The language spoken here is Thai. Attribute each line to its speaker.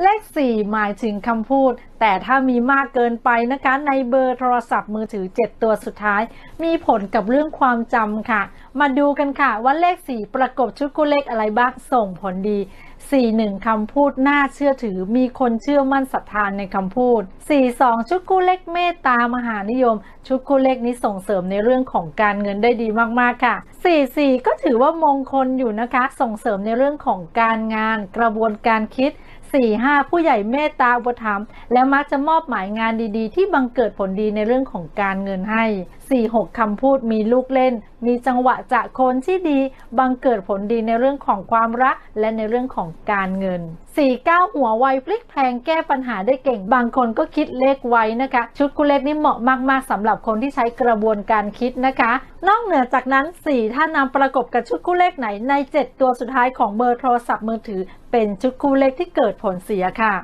Speaker 1: เลข 4 หมายถึงคำพูด แต่ถ้ามีมากเกินไปนะคะ ในเบอร์โทรศัพท์มือถือ 7 ตัวสุดท้าย มีผลกับเรื่องความจำค่ะ มาดูกันค่ะว่าเลข 4 ประกบชุดคู่เลขอะไรบ้างส่งผลดี 41 คำพูดน่าเชื่อถือ มีคนเชื่อมั่นศรัทธานในคำพูด 42 ชุดคู่เลขเมตตามหานิยม ชุดคู่เลขนี้ส่งเสริมในเรื่องของการเงินได้ดีมากๆค่ะ 44 ก็ถือว่ามงคลอยู่นะคะ ส่งเสริมในเรื่องของการงาน กระบวนการคิด 4 5 ผู้ใหญ่เมตตาอุปถัมภ์และมักจะมอบหมายงานดีๆ ที่บังเกิดผลดีในเรื่องของการเงินให้ 4 6 คำพูดมีลูกเล่น มีจังหวะจะโคนที่ดี บังเกิดผลดีในเรื่องของความรัก และในเรื่องของการเงิน 4 9 หัวไวพลิกแพลงแก้ปัญหาได้เก่ง บางคนก็คิดเลขไวนะคะ ชุดกุเลขนี่เหมาะมากๆสำหรับคนที่ใช้กระบวนการคิดนะคะ นอกเหนือจากนั้น 4 ถ้านำประกบกับชุดคู่เลขไหนใน 7 ตัวสุดท้ายของเบอร์โทรศัพท์มือถือ เป็นชุดคู่เลขที่เกิดผลเสียค่ะ